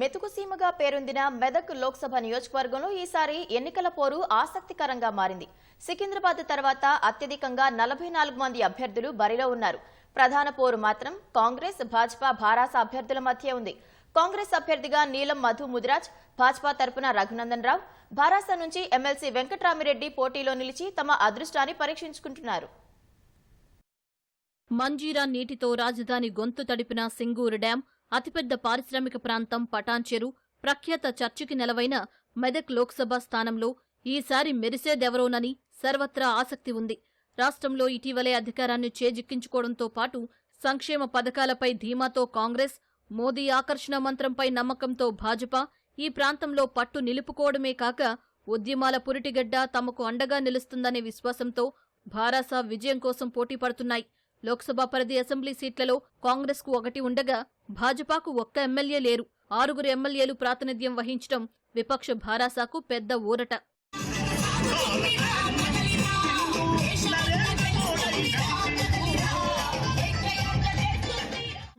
మెతుకుసీమగా పేరొందిన మెదక్ లోక్సభ నియోజకవర్గంలో ఈసారి ఎన్నికల పోరు ఆసక్తికరంగా మారింది. సికింద్రాబాద్ తర్వాత అత్యధికంగా నలభై నాలుగు మంది అభ్యర్థులు బరిలో ఉన్నారు. ప్రధాన పోరు మాత్రం కాంగ్రెస్ భాజపా భారాస అభ్యర్థుల మధ్య ఉంది. కాంగ్రెస్ అభ్యర్థిగా నీలం మధు ముదిరాజ్ భాజపా తరపున రఘునందన్ రావు భారాస నుంచి ఎమ్మెల్సీ వెంకట్రామిరెడ్డి పోటీలో నిలిచి తమ అదృష్టాన్ని పరీక్షించుకుంటున్నారు. మంజీరా నీటితో రాజధాని గొంతు తడిపిన సింగూరు డ్యాం అతిపెద్ద పారిశ్రామిక ప్రాంతం పటాన్చెరు ప్రఖ్యాత చర్చికి నెలవైన మెదక్ లోక్సభ స్థానంలో ఈసారి మెరిసేదెవరోనని సర్వత్రా ఆసక్తి ఉంది. రాష్ట్రంలో ఇటీవలే అధికారాన్ని చేజిక్కించుకోవడంతో పాటు సంక్షేమ పథకాలపై ధీమాతో కాంగ్రెస్ మోదీ ఆకర్షణ మంత్రంపై నమ్మకంతో భాజపా ఈ ప్రాంతంలో పట్టు నిలుపుకోవడమే కాక ఉద్యమాల పురిటిగడ్డ తమకు అండగా నిలుస్తుందనే విశ్వాసంతో భారాస విజయం కోసం పోటీ పడుతున్నాయి. లోక్సభ పరిధి అసెంబ్లీ సీట్లలో కాంగ్రెస్కు ఒకటి ఉండగా భాజపాకు ఒక్క ఎమ్మెల్యే లేరు. ఆరుగురు ఎమ్మెల్యేలు ప్రాతినిధ్యం వహించడం విపక్ష భారాసాకు పెద్ద ఊరట.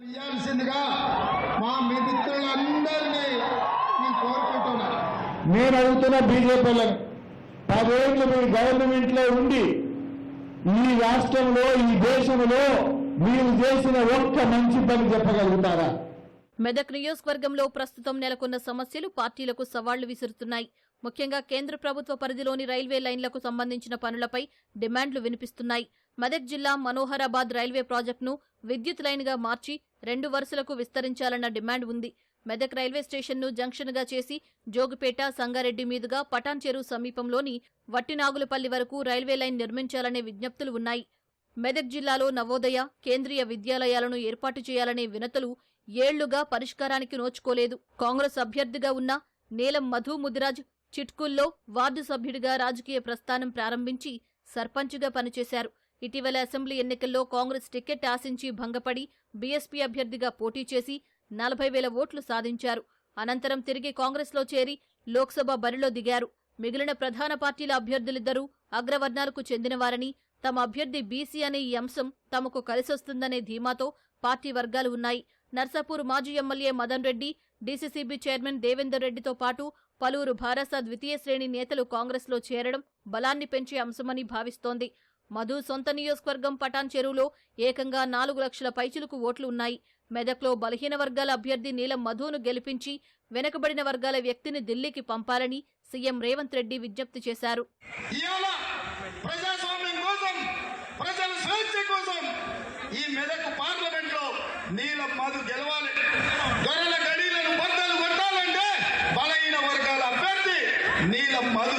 ఇయ్యాల్సిందిగా మా మిత్రులందరినీ నేను అడుగుతున్న బీజేపీలను. పదేళ్ళు మీ గవర్నమెంట్లో ఉండి ఈ రాష్ట్రంలో ఈ దేశంలో మీరు చేసిన ఒక్క మంచి పని చెప్పగలుగుతారా? మెదక్ నియోజకవర్గంలో ప్రస్తుతం నెలకొన్న సమస్యలు పార్టీలకు సవాళ్ళు విసురుతున్నాయి. ముఖ్యంగా కేంద్ర ప్రభుత్వ పరిధిలోని రైల్వే లైన్లకు సంబంధించిన పనులపై డిమాండ్లు వినిపిస్తున్నాయి. మెదక్ జిల్లా మనోహరాబాద్ రైల్వే ప్రాజెక్టును విద్యుత్ లైన్గా మార్చి రెండు వరుసలకు విస్తరించాలన్న డిమాండ్ ఉంది. మెదక్ రైల్వే స్టేషన్ను జంక్షన్గా చేసి జోగుపేట సంగారెడ్డి మీదుగా పటాన్ చెరువు సమీపంలోని వట్టినాగులపల్లి వరకు రైల్వే లైన్ నిర్మించాలనే విజ్ఞప్తులు ఉన్నాయి. మెదక్ జిల్లాలో నవోదయ కేంద్రీయ విద్యాలయాలను ఏర్పాటు చేయాలనే వినతులు ఏళ్ళుగా పరిష్కారానికి నోచుకోలేదు. కాంగ్రెస్ అభ్యర్థిగా ఉన్న నీలం మధు ముదిరాజ్ చిట్కుల్లో వార్డు సభ్యుడిగా రాజకీయ ప్రస్థానం ప్రారంభించి సర్పంచ్గా పనిచేశారు. ఇటీవల అసెంబ్లీ ఎన్నికల్లో కాంగ్రెస్ టికెట్ ఆశించి భంగపడి బీఎస్పీ అభ్యర్థిగా పోటీ చేసి నలభై వేల ఓట్లు సాధించారు. అనంతరం తిరిగి కాంగ్రెస్లో చేరి లోక్సభ బరిలో దిగారు. మిగిలిన ప్రధాన పార్టీల అభ్యర్థులిద్దరూ అగ్రవర్ణాలకు చెందినవారని తమ అభ్యర్థి బీసీ అనే ఈ అంశం తమకు కలిసొస్తుందనే ధీమాతో పార్టీ వర్గాలు ఉన్నాయి. నర్సాపూర్ మాజీ MLA Madan Reddy DCCB chairman Devender రెడ్డితో పాటు పలువురు భారస ద్వితీయ శ్రేణి నేతలు కాంగ్రెస్లో చేరడం బలాన్ని పెంచే అంశమని భావిస్తోంది. మధు సొంత నియోజకవర్గం పటాన్ చెరువులో ఏకంగా నాలుగు లక్షల పైచులకు ఓట్లు ఉన్నాయి. మెదక్లో బలహీన వర్గాల అభ్యర్థి నీలం మధును గెలిపించి వెనుకబడిన వర్గాల వ్యక్తిని ఢిల్లీకి పంపాలని సీఎం రేవంత్ రెడ్డి విజ్ఞప్తి చేశారు. ఈ మెదక్ పార్లమెంట్లో నీలం మధు గెలవాలి. గొర్రెల గడీలను బద్దలు కొట్టాలంటే బలహీన వర్గాల అభ్యర్థి నీలం మధు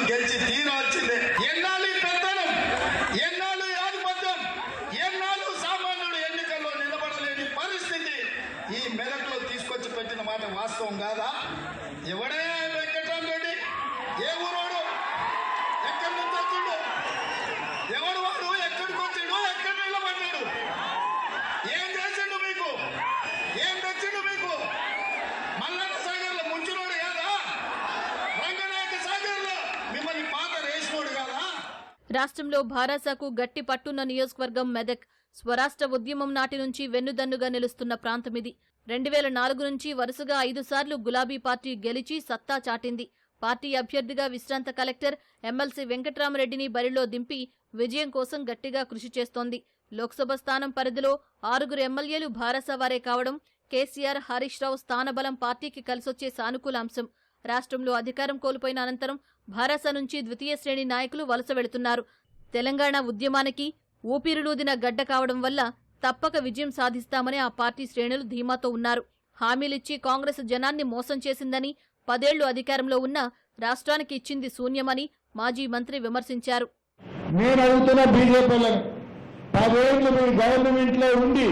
రాష్ట్రంలో భారాసాకు గట్టి పట్టున్న నియోజకవర్గం మెదక్ స్వరాష్ట్ర ఉద్యమం నాటి నుంచి వెన్నుదన్నుగా నిలుస్తున్న ప్రాంతమిది రెండు వేల నాలుగు నుంచి వరుసగా ఐదు సార్లు గులాబీ పార్టీ గెలిచి సత్తా చాటింది. పార్టీ అభ్యర్థిగా విశ్రాంత కలెక్టర్ ఎమ్మెల్సీ వెంకట్రామరెడ్డిని బరిలో దింపి విజయం కోసం గట్టిగా కృషి చేస్తోంది. లోక్సభ స్థానం పరిధిలో ఆరుగురు ఎమ్మెల్యేలు భారస వారే కావడం కేసీఆర్ హరీష్ రావు స్థానబలం పార్టీకి కలిసొచ్చే సానుకూల అంశం. రాష్ట్రంలో అధికారం కోల్పోయిన అనంతరం భారస నుంచి ద్వితీయ శ్రేణి నాయకులు వలస వెళుతున్నారు. తెలంగాణ ఉద్యమానికి ఊపిరిలూదిన గడ్డ కావడం వల్ల తప్పక విజయం సాధిస్తామని ఆ పార్టీ శ్రేణులు ధీమాతో ఉన్నారు. హామీలిచ్చి కాంగ్రెస్ జనాన్ని మోసం చేసిందని పదేళ్ళు అధికారంలో ఉన్న రాష్ట్రానికి ఇచ్చింది శూన్యమని మాజీ మంత్రి విమర్శించారు. నేను అడుగుతున్న బీజేపీలను పదేళ్ళు మీ గవర్నమెంట్లో ఉండి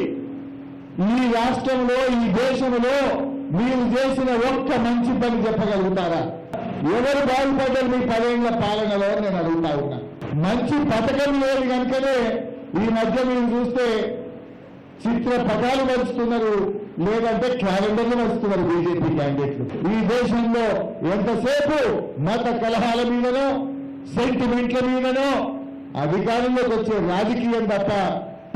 ఈ రాష్ట్రంలో ఈ దేశంలో మీరు చేసిన ఒక్క మంచి పని చెప్పగలుగుతారా? ఎవరు బాగుపడ్డారు మీ పదేళ్ళ పాలనలో నేను అడుగుతా ఉన్నా. మంచి పథకం లేదు కనుకనే ఈ మధ్య మీరు చూస్తే చిత్ర పటాలు మరుస్తున్నారు లేదంటే క్యాలెండర్లు మరుస్తున్నారు బీజేపీ క్యాండిడేట్లు. ఈ దేశంలో ఎంతసేపు మత కలహాల మీదనో సెంటిమెంట్ల మీదనో అధికారంలోకి వచ్చే రాజకీయం తప్ప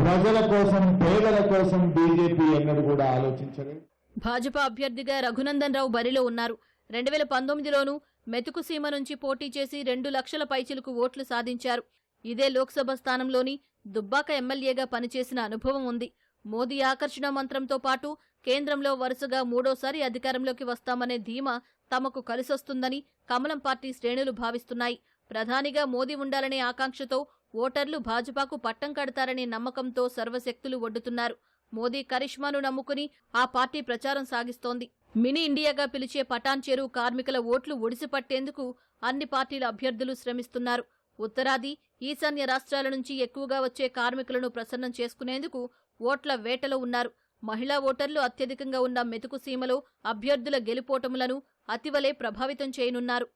ప్రజల కోసం పేదల కోసం బీజేపీ ఎన్నడూ కూడా ఆలోచించలేదు. భాజపా అభ్యర్థిగా రఘునందన్ రావు బరిలో ఉన్నారు. రెండు వేల పంతొమ్మిదిలోనూ మెతుకు సీమ నుంచి పోటీ చేసి రెండు లక్షల పైచిలకు ఓట్లు సాధించారు. ఇదే లోక్సభ స్థానంలోని దుబ్బాక ఎమ్మెల్యేగా పనిచేసిన అనుభవం ఉంది. మోదీ ఆకర్షణ మంత్రంతో పాటు కేంద్రంలో వరుసగా మూడోసారి అధికారంలోకి వస్తామనే ధీమా తమకు కలిసొస్తుందని కమలం పార్టీ శ్రేణులు భావిస్తున్నాయి. ప్రధానిగా మోదీ ఉండాలనే ఆకాంక్షతో ఓటర్లు భాజపాకు పట్టం కడతారనే నమ్మకంతో సర్వశక్తులు ఒడ్డుతున్నారు. మోదీ కరిష్మాను నమ్ముకుని ఆ పార్టీ ప్రచారం సాగిస్తోంది. మినీ ఇండియాగా పిలిచే పటాన్ చెరువు కార్మికుల ఓట్లు ఒడిసిపట్టేందుకు అన్ని పార్టీల అభ్యర్థులు శ్రమిస్తున్నారు. ఉత్తరాది ఈశాన్య రాష్ట్రాల నుంచి ఎక్కువగా వచ్చే కార్మికులను ప్రసన్నం చేసుకునేందుకు ఓట్ల వేటలో ఉన్నారు. మహిళా ఓటర్లు అత్యధికంగా ఉన్న మెతుకు సీమలో అభ్యర్థుల గెలుపోటములను అతివలే ప్రభావితం చేయనున్నారు.